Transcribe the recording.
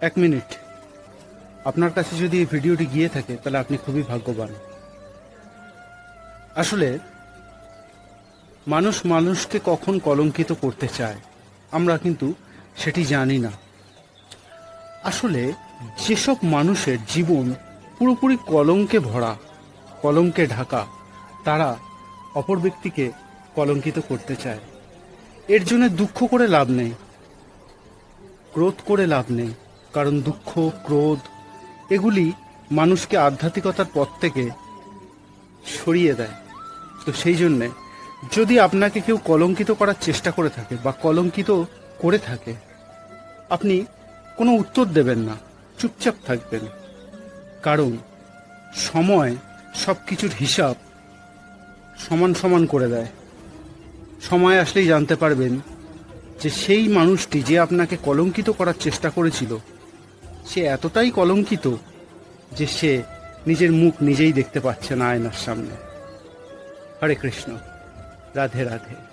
এক মিনিট। আপনার কাছে যদি এই ভিডিওটি গিয়ে থাকে, তাহলে আপনি খুবই ভাগ্যবান। আসলে, মানুষ মানুষকে কখন কলঙ্কিত করতে চায়, আমরা কিন্তু সেটি জানি না। আসলে, যেসব মানুষের জীবন পুরোপুরি কলঙ্কে ভরা, কলঙ্কে ঢাকা, তারা অপর ব্যক্তিকে কলঙ্কিত করতে চায়। এর জন্য দুঃখ করে লাভ নেই, ক্রোধ করে লাভ নেই। কারণ দুঃখ, ক্রোধ, এগুলি মানুষকে আধ্যাত্মিকতার পথ থেকে সরিয়ে দেয়। তো সেই জন্যে যদি আপনাকে কেউ কলঙ্কিত করার চেষ্টা করে থাকে বা কলঙ্কিত করে থাকে, আপনি কোনো উত্তর দেবেন না, চুপচাপ থাকবেন। কারণ সময় সব কিছুর হিসাব সমান সমান করে দেয়। সময় আসলেই জানতে পারবেন যে সেই মানুষটি যে আপনাকে কলঙ্কিত করার চেষ্টা করেছিল সে এতটাই কলঙ্কিত যে সে নিজের মুখ নিজেই দেখতে পাচ্ছে না আয়নার সামনে। হরে কৃষ্ণ, রাধে রাধে।